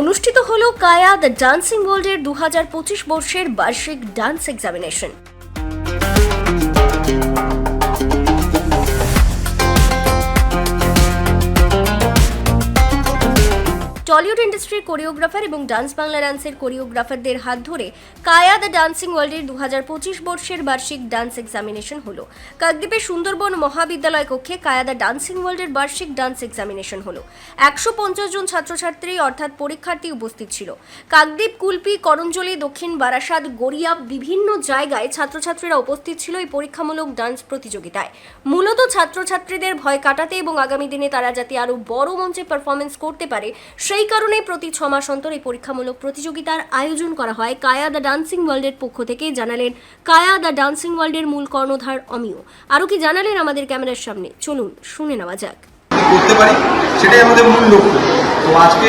অনুষ্ঠিত হল কায়া the dancing ওয়ার্ল্ডের দু পঁচিশ বর্ষের বার্ষিক ডান্স এক্সামিনেশন। টলিউড ইন্ডাস্ট্রির কোরিওগ্রাফার এবং ডান্স বাংলা ডান্সের কোরিওগ্রাফারদের হাত ধরে কায়া দ্য ডান্সিং ওয়ার্ল্ডের দু হাজার পঁচিশ বর্ষের বার্ষিক ডান্স এক্সামিনেশন হলো। কাকদ্বীপের সুন্দরবন মহাবিদ্যালয় কক্ষে কায়া দ্য ডান্সিং ওয়ার্ল্ডের বার্ষিক ডান্স এক্সামিনেশন হলো। একশো পঞ্চাশ জন ছাত্রছাত্রী অর্থাৎ পরীক্ষার্থী উপস্থিত ছিল। কাকদ্বীপ, কুলপি, করঞ্জলি, দক্ষিণ বারাসাত, গড়িয়া বিভিন্ন জায়গায় ছাত্রছাত্রীরা উপস্থিত ছিল এই পরীক্ষামূলক ডান্স প্রতিযোগিতায়। মূলত ছাত্রছাত্রীদের ভয় কাটাতে এবং আগামী দিনে তারা যাতে আরও বড় মঞ্চে পারফরমেন্স করতে পারে, সেই কারণে প্রতি ছ মাস অন্তর এই পরীক্ষামূলক প্রতিযোগিতার আয়োজন করা হয় কায়া দ্য ডান্সিং ওয়ার্ল্ডের পক্ষ থেকে। জানালেন, কায়া দ্য ডান্সিং ওয়ার্ল্ডের মূল কর্ণধার অমিয়। আরও কি জানালেন আমাদের ক্যামেরার সামনে? চলুন, শুনে নেওয়া যাক। করতে পারি, সেটাই আমাদের মূল লক্ষ্য। তো আজকে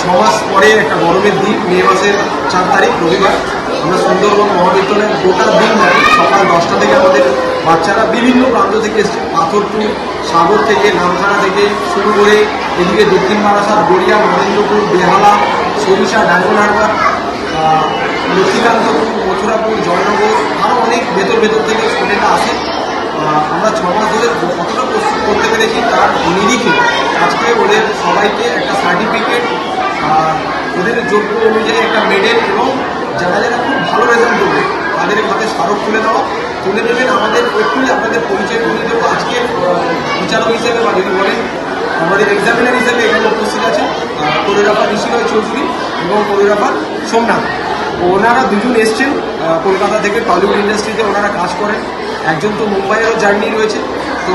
ছ মাস পরে একটা গরমের দিন, মে মাসের চার তারিখ, রবিবার। আমরা সুন্দরবন মহাবিদ্যালয়ের গোটা দিন সকাল দশটা থেকে আমাদের বাচ্চারা বিভিন্ন প্রান্ত থেকে এসছে। পাথরপুর সাগর থেকে নামখানা থেকে শুরু করে এদিকে দক্ষিণ বারাসাত গড়িয়া নরেন্দ্রপুর বেহালা সরিষা আহ, লক্ষ্মীকান্তপুর মথুরাপুর জয়নগর আরও অনেক ভেতর ভেতর থেকে স্টুডেন্টরা আসে। আমরা ছ মাস ধরে কতটা প্রস্তুত করতে পেরেছি তার নিরিখে। আজকে ওদের সবাইকে একটা সার্টিফিকেট ওদের যোগ্য অনুযায়ী একটা মেডেল এবং যারা যারা খুব ভালো রেজাল্ট করবে তাদের হাতে স্মারক তুলে দেওয়া তুলে দেবেন আমাদের একটুই আপনাদের পরিচয় করে দেবো আজকে আহ, বিচারক হিসেবে বা যদি বলেন, আমাদের এক্সামিনার হিসেবে এখানে উপস্থিত আছে কোরিওগ্রাফার ঋষিরয় চৌধুরী এবং কোরিওগ্রাফার সোমনাথ। ওনারা দুজন এসছেন কলকাতা থেকে টলিউড ইন্ডাস্ট্রিতে ওনারা কাজ করেন। একজন তো মুম্বাইয়েরও জার্নি রয়েছে। তো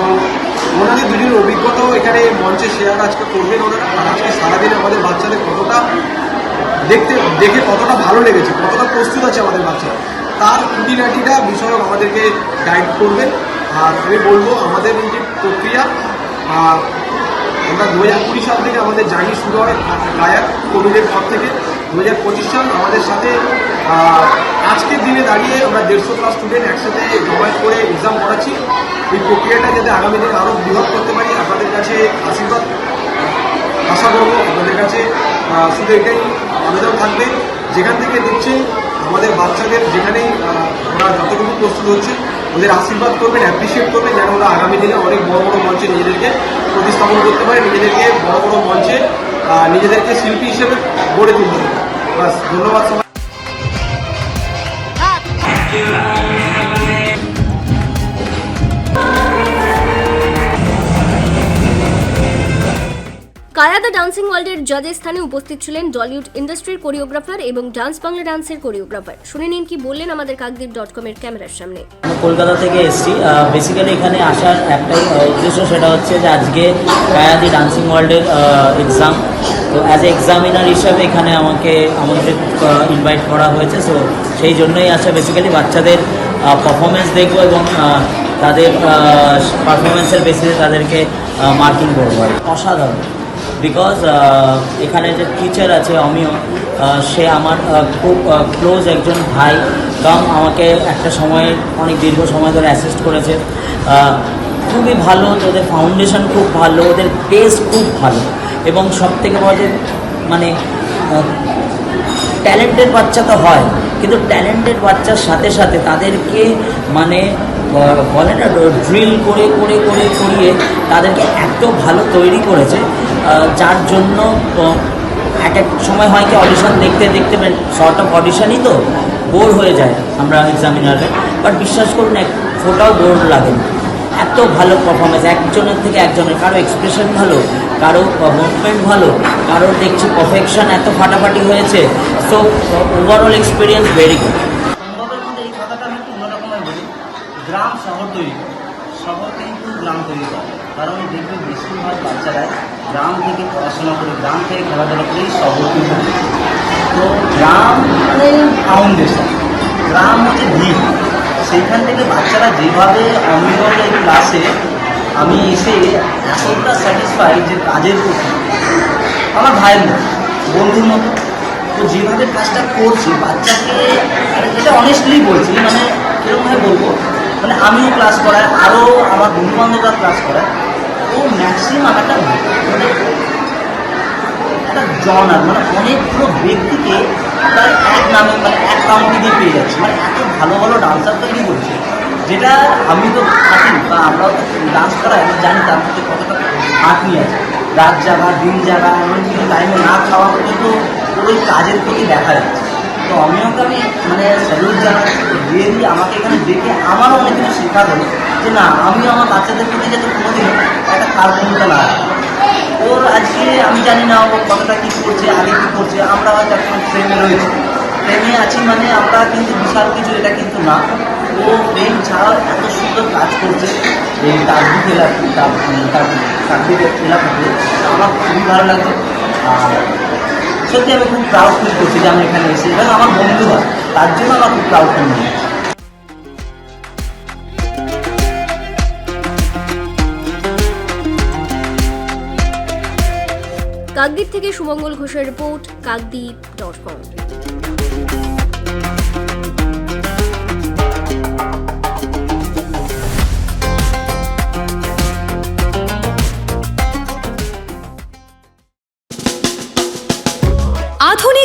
ওনাদের দুজন অভিজ্ঞতাও এখানে মঞ্চে শেয়ার আজকে করবেন ওনারা। আর আজকে সারাদিন আমাদের বাচ্চাদের কতটা দেখতে, দেখে কতটা ভালো লেগেছে, কতটা প্রস্তুত আছে আমাদের বাচ্চারা। তার খুঁটিনাটিটা বিষয়ক আমাদেরকে গাইড করবেন। আর আমি বলব, আমাদের এই যে প্রক্রিয়া। আহ, আমরা দু হাজার কুড়ি সাল থেকে আমাদের জার্নি শুরু হয় গায়ক কোভিডের পর থেকে। দু হাজার পঁচিশ সাল আমাদের সাথে আজকের দিনে দাঁড়িয়ে আমরা দেড়শো প্লাস স্টুডেন্ট একসাথে জমায়েত করে এক্সাম করাচ্ছি। এই প্রক্রিয়াটা যাতে আগামী দিনে আরও বৃহৎ করতে পারি আপনাদের কাছে আশীর্বাদ। আশা করব আপনাদের কাছে শুধু এটাই আবেদন থাকবে। যেখান থেকে দেখছেন আমাদের বাচ্চাদের যেখানেই ওরা যতটুকু প্রস্তুত হচ্ছে ওদের আশীর্বাদ করবেন অ্যাপ্রিসিয়েট করবেন যেন ওরা আগামী দিনে অনেক বড় বড় মঞ্চে নিজেদেরকে প্রতিস্থাপন করতে পারে, নিজেদেরকে বড় বড় মঞ্চে নিজেদেরকে শিল্পী হিসেবে গড়ে তুলতে পারে। ধন্যবাদ সবাই। দ্য ডান্সিং ওয়ার্ল্ডের জাজের স্থানে উপস্থিত ছিলেন টলিউড ইন্ডাস্ট্রির কোরিওগ্রাফার এবং ডান্স বাংলা ডান্সের কোরিওগ্রাফার। শুনে নিন কি বললেন আমাদের কাকদ্বীপ ডট কমের ক্যামেরার সামনে। কলকাতা থেকে এসেছি। বেসিক্যালি এখানে আসার একটাই উদ্দেশ্য সেটা হচ্ছে যে আজকে কায়াদি ডান্সিং ওয়ার্ল্ডের এক্সাম তো অ্যাজ এ এক্সামিনার হিসাবে এখানে আমাকে আমাদের ইনভাইট করা হয়েছে। সো সেই জন্যই আসা বেসিক্যালি বাচ্চাদের পারফরমেন্স দেখব এবং তাদের পারফরমেন্সের বেসিসে তাদেরকে মার্কিং করব অসাধারণ। বিকজ এখানে যে টিচার আছে অমিয় সে আমার খুব ক্লোজ একজন ভাই। কাম আমাকে একটা সময়, অনেক দীর্ঘ সময় ধরে অ্যাসিস্ট করেছে। খুবই ভালো, ওদের ফাউন্ডেশন খুব ভালো, ওদের পেস খুব ভালো। এবং সব থেকে বড় মানে ট্যালেন্টেড বাচ্চা তো হয়, কিন্তু ট্যালেন্টেড বাচ্চার সাথে সাথে তাদেরকে মানে বলে না ড্রিল করে করে করে, করিয়ে তাদেরকে এত ভালো তৈরি করেছে যার জন্য এক এক সময় হয় কি অডিশন দেখতে দেখতে শর্ট অফ অডিশনই তো বোর হয়ে যায় আমরা এক্সামিনারে বাট বিশ্বাস করুন, এক ফোটাও বোর লাগে এত ভালো পারফরমেন্স একজনের থেকে একজনের, কারও এক্সপ্রেশন ভালো, কারও মুভমেন্ট ভালো, কারও দেখছি পারফেকশন এত ফাটাফাটি হয়েছে। So overall experience very good সম্ভবের মধ্যে এই কথাটা আমি একটু অন্যরকমের বলি গ্রাম শহর তৈরি করে। শহর কিন্তু গ্রাম তৈরি করে। কারণ দেখবে বেশিরভাগ বাচ্চারাই গ্রাম থেকে পড়াশোনা করে, গ্রাম থেকে খেলাধুলা করেই শহর কিন্তু তো গ্রাম ফাউন্ডেশন গ্রাম হচ্ছে ভিড় সেইখান থেকে বাচ্চারা যেভাবে এই ক্লাসে আমি এসে এতটা স্যাটিসফাই যে কাজের প্রতি আমার ভাইয়ের মতো, বন্ধুর মতো, তো যেভাবে কাজটা করছে, বাচ্চাকে, এটা অনেস্টলি বলছি মানে কীরকমভাবে বলব? মানে আমিও ক্লাস করাই আরও আমার বন্ধু বান্ধবরা ক্লাস করায় ও ম্যাক্সিমাম একটা মানে একটা জনার মানে অনেকগুলো ব্যক্তিকে তার এক নামে মানে এক কাউন্টি দিয়ে পেয়ে যাচ্ছে। মানে এত ভালো ভালো ডান্সার তৈরি করছে, যেটা আমি তো থাকি বা আমরাও তো ডান্স করাই আমি জানি তার মধ্যে কতটা খাটনি আছে। রাত জাগা, দিন জাগা, এমনকি টাইমে না খাওয়া পর্যন্ত ওই কাজের প্রতি দেখা যাচ্ছে। তো আমি ওকে আমি মানে স্যালুট জানাচ্ছি রিয়েলি আমাকে এখানে দেখে আমারও অনেক কিছু শেখা হলো যে না আমিও আমার বাচ্চাদের প্রতি যাতে কোনোদিন একটা কার্পণ্যতা না ওর আজকে আমি জানি না ও কতটা কী করছে, আগে কী করছে, আমরা হয়তো এখন ট্রেনে রয়েছি। ট্রেনে আছি মানে আমরা কিন্তু বিশাল কিছু, এটা কিন্তু না। ও প্রেম ছাড়াও এত সুন্দর কাজ করছে। এই কাকদ্বীপ এলাকা কাকদ্বীপ এলাকাতে আমার খুবই ভালো লাগছে। আর সত্যি আমি খুব প্রাউড ফিল করছি যে আমি এখানে এসে। এবং আমার বন্ধু হয়, তার জন্য আমার খুব প্রাউড ফিল হচ্ছে কাকদ্বীপ থেকে সুমঙ্গল ঘোষের রিপোর্ট, কাকদ্বীপ ডট কম